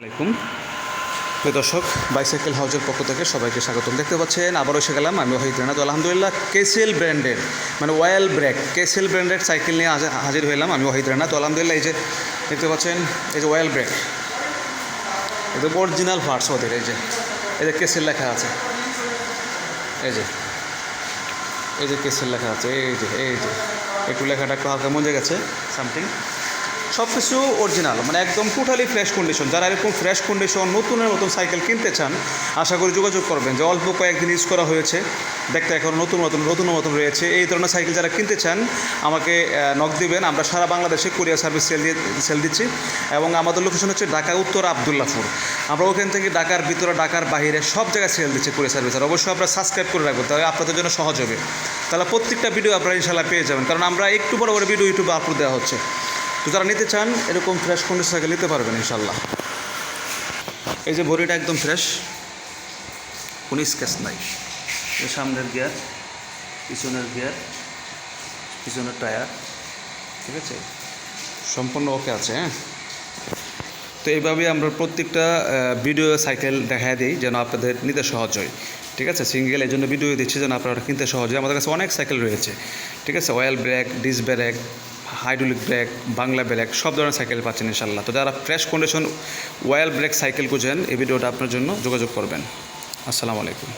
আলাইকুম। প্রিয় দর্শক বাইসাইকেল হাউজের পক্ষ থেকে সবাইকে স্বাগতম। দেখতে পাচ্ছেন, আবারও এসে গেলাম আমি ওহিদ রেনাদ আলহামদুলিল্লাহ কেসিএল ব্র্যান্ডের মানে ওয়েল ব্রেক কেসিএল ব্র্যান্ডের সাইকেল নিয়ে হাজির হইলাম আমি ওহিদ রেনাদ আলহামদুলিল্লাহ, এই যে দেখতে পাচ্ছেন, এই যে ওয়েল ব্রেক একদম অরিজিনাল পার্টস ওদের, এই যে এই যে কেসিএল লেখা আছে। এই যে এই যে কেসের লেখা আছে, এই যে এই যে, একটু লেখাটা একটু হালকা মজে গেছে সামথিং সব কিছু অরিজিনাল মানে একদম টোটালি ফ্রেশ কন্ডিশন যারা এরকম ফ্রেশ কন্ডিশন নতুনের মতন সাইকেল কিনতে চান, আশা করি যোগাযোগ করবেন যে অল্প কয়েকদিন ইউজ করা হয়েছে। দেখতে এখন নতুন নতুন নতুন মতন রয়েছে। এই ধরনের সাইকেল যারা কিনতে চান, আমাকে নক দিবেন। আমরা সারা বাংলাদেশে কুরিয়ার সার্ভিস সেল দিয়ে সেল দিচ্ছি। এবং আমাদের লোকেশন হচ্ছে ঢাকা উত্তর আবদুল্লাপুর। আমরা ওখান থেকে ঢাকার ভিতরে, ঢাকার বাইরে সব জায়গায় সেল দিচ্ছি কুরিয়ার সার্ভিস আর। অবশ্যই আপনারা সাবস্ক্রাইব করে রাখবেন, তাহলে আপনাদের জন্য সহজ হবে। তাহলে প্রত্যেকটা ভিডিও আপনারা ইনশাল্লাহ পেয়ে যাবেন। কারণ আমরা একটু বড় বড় ভিডিও ইউটিউবে আপলোড দেওয়া হচ্ছে। তো যারা নিতে চান, এরকম ফ্রেশ কন্ডিশন সাইকেল নিতে পারবেন ইনশাল্লাহ এই যে বডিটা একদম ফ্রেশ কোনো স্কেচ নাই। সামনের গিয়ার পিছনের গিয়ার পিছনের টায়ার ঠিক আছে? সম্পূর্ণ ওকে আছে হ্যাঁ? তো এইভাবে আমরা প্রত্যেকটা ভিডিও সাইকেল দেখায় দিই যেন আপনাদের নিতে সহজ হয়। ঠিক আছে? সিঙ্গেল এই জন্য ভিডিও দিচ্ছি যেন আপনারা কিনতে সহজ হয়। আমাদের কাছে অনেক সাইকেল রয়েছে। ঠিক আছে? Oil brake disc brake hydraulic brake, Bangla brake, সব ধরনের সাইকেল পাচ্ছেন ইনশাল্লাহ তো যারা fresh condition oil brake cycle খুঁজেন, এই ভিডিওটা আপনার জন্য যোগাযোগ করবেন। আসসালামু আলাইকুম।